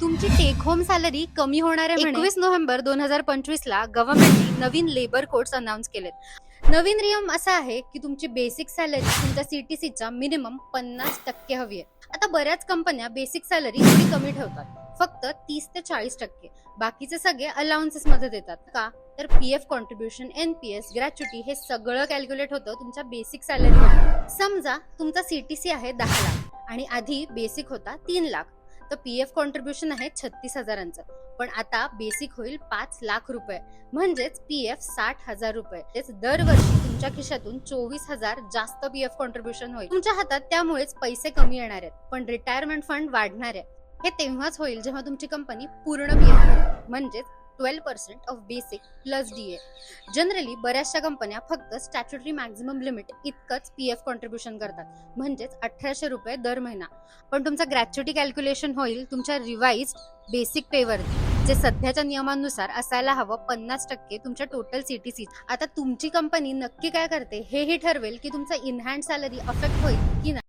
तुमची take home salary कमी होणार आहे एकवीस नोव्हेंबर दोन हजार पंचवीस ला गव्हर्नमेंटने नवीन लेबर कोड्स अनाऊन्स केलेत. नवीन नियम असा आहे की तुमची बेसिक सॅलरी तुमच्या सीटीसीच्या मिनिमम पन्नास टक्के हवी आहे. आता बऱ्याच कंपन्या बेसिक सॅलरी थोडी कमी ठेवतात? फक्त तीस ते चाळीस टक्के. बाकीचे सगळे अलाउन्सेस मध्ये देतात. का? तर P F contribution N P S gratuity हे सगळं कॅल्क्युलेट होतं तुमच्या बेसिक सॅलरी समजा तुमचा सीटीसी आहे दहा लाख आणि आधी बेसिक होता तीन लाख. तर पी एफ कॉन्ट्रीब्युशन आहे छत्तीस हजारांचं. पण आता बेसिक होईल पाच लाख रुपये. म्हणजेच पी एफ साठ हजार रुपये. तेच दरवर्षी तुमच्या खिशातून चोवीस हजार जास्त पी एफ कॉन्ट्रीब्युशन होईल. तुमच्या हातात त्यामुळेच पैसे कमी येणार आहेत. पण रिटायरमेंट फंड वाढणार आहे. हे तेव्हाच होईल जेव्हा तुमची कंपनी पूर्ण पी एफ म्हणजेच twelve percent of basic plus D A generally बऱ्याचशा कंपन्या फक्त स्टॅच्युटरी मॅक्झिमम लिमिट इतकंच पी एफ कॉन्ट्रीब्युशन करतात. म्हणजेच अठराशे रुपये दर महिना. पण तुमचं ग्रॅच्युटी कॅल्क्युलेशन होईल तुमच्या रिवाइज बेसिक पेवर जे सध्याच्या नियमानुसार असायला हवं पन्नास टक्के तुमच्या टोटल सीटीसी आता तुमची कंपनी नक्की काय करते हेही ठरवेल की तुमचं इनहँड सॅलरी अफेक्ट होईल की नाही.